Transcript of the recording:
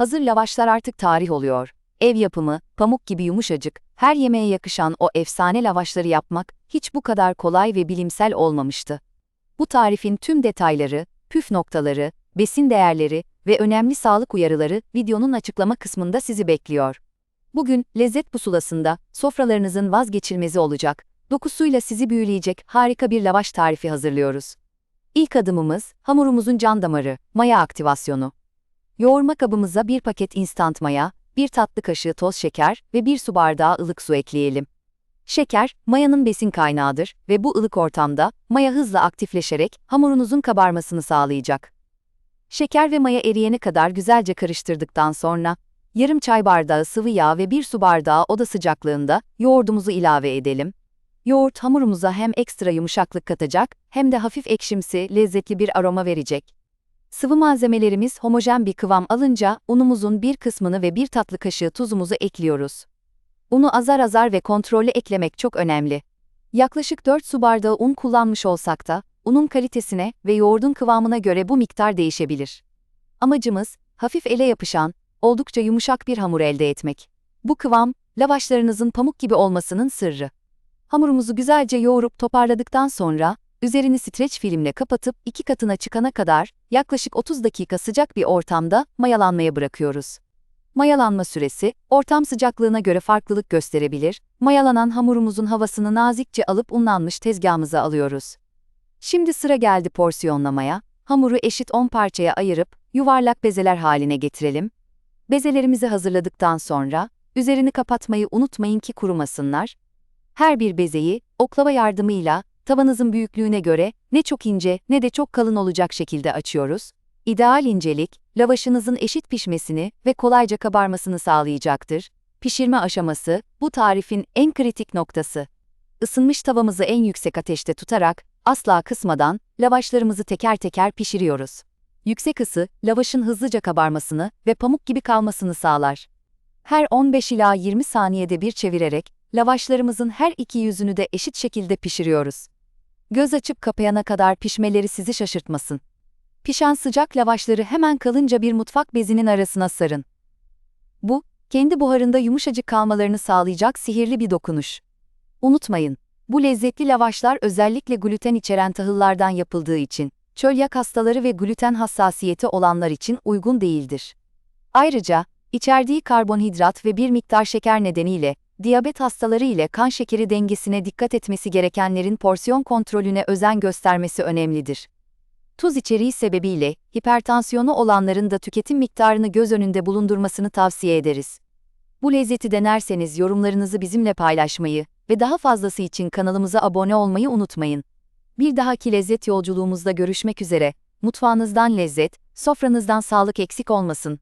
hazır lavaşlar artık tarih oluyor. Ev yapımı, pamuk gibi yumuşacık, her yemeğe yakışan o efsane lavaşları yapmak hiç bu kadar kolay ve bilimsel olmamıştı. Bu tarifin tüm detayları, püf noktaları, besin değerleri ve önemli sağlık uyarıları videonun açıklama kısmında sizi bekliyor. Bugün lezzet pusulasında sofralarınızın vazgeçilmezi olacak, dokusuyla sizi büyüleyecek harika bir lavaş tarifi hazırlıyoruz. İlk adımımız hamurumuzun can damarı, maya aktivasyonu. Yoğurma kabımıza bir paket instant maya, bir tatlı kaşığı toz şeker ve bir su bardağı ılık su ekleyelim. Şeker, mayanın besin kaynağıdır ve bu ılık ortamda maya hızla aktifleşerek hamurunuzun kabarmasını sağlayacak. Şeker ve maya eriyene kadar güzelce karıştırdıktan sonra, yarım çay bardağı sıvı yağ ve bir su bardağı oda sıcaklığında yoğurdumuzu ilave edelim. Yoğurt hamurumuza hem ekstra yumuşaklık katacak hem de hafif ekşimsi, lezzetli bir aroma verecek. Sıvı malzemelerimiz homojen bir kıvam alınca unumuzun bir kısmını ve bir tatlı kaşığı tuzumuzu ekliyoruz. Unu azar azar ve kontrollü eklemek çok önemli. Yaklaşık 4 su bardağı un kullanmış olsak da, unun kalitesine ve yoğurdun kıvamına göre bu miktar değişebilir. Amacımız, hafif ele yapışan, oldukça yumuşak bir hamur elde etmek. Bu kıvam, lavaşlarınızın pamuk gibi olmasının sırrı. Hamurumuzu güzelce yoğurup toparladıktan sonra, üzerini streç filmle kapatıp iki katına çıkana kadar yaklaşık 30 dakika sıcak bir ortamda mayalanmaya bırakıyoruz. Mayalanma süresi, ortam sıcaklığına göre farklılık gösterebilir, mayalanan hamurumuzun havasını nazikçe alıp unlanmış tezgahımıza alıyoruz. Şimdi sıra geldi porsiyonlamaya, hamuru eşit 10 parçaya ayırıp yuvarlak bezeler haline getirelim. Bezelerimizi hazırladıktan sonra, üzerini kapatmayı unutmayın ki kurumasınlar. Her bir bezeyi, oklava yardımıyla, tavanızın büyüklüğüne göre ne çok ince ne de çok kalın olacak şekilde açıyoruz. İdeal incelik, lavaşınızın eşit pişmesini ve kolayca kabarmasını sağlayacaktır. Pişirme aşaması, bu tarifin en kritik noktası. Isınmış tavamızı en yüksek ateşte tutarak, asla kısmadan, lavaşlarımızı teker teker pişiriyoruz. Yüksek ısı, lavaşın hızlıca kabarmasını ve pamuk gibi kalmasını sağlar. Her 15 ila 20 saniyede bir çevirerek, lavaşlarımızın her iki yüzünü de eşit şekilde pişiriyoruz. Göz açıp kapayana kadar pişmeleri sizi şaşırtmasın. Pişen sıcak lavaşları hemen kalınca bir mutfak bezinin arasına sarın. Bu, kendi buharında yumuşacık kalmalarını sağlayacak sihirli bir dokunuş. Unutmayın, bu lezzetli lavaşlar özellikle gluten içeren tahıllardan yapıldığı için, çölyak hastaları ve gluten hassasiyeti olanlar için uygun değildir. Ayrıca, içerdiği karbonhidrat ve bir miktar şeker nedeniyle, diyabet hastaları ile kan şekeri dengesine dikkat etmesi gerekenlerin porsiyon kontrolüne özen göstermesi önemlidir. Tuz içeriği sebebiyle, hipertansiyonu olanların da tüketim miktarını göz önünde bulundurmasını tavsiye ederiz. Bu lezzeti denerseniz yorumlarınızı bizimle paylaşmayı ve daha fazlası için kanalımıza abone olmayı unutmayın. Bir dahaki lezzet yolculuğumuzda görüşmek üzere, mutfağınızdan lezzet, sofranızdan sağlık eksik olmasın.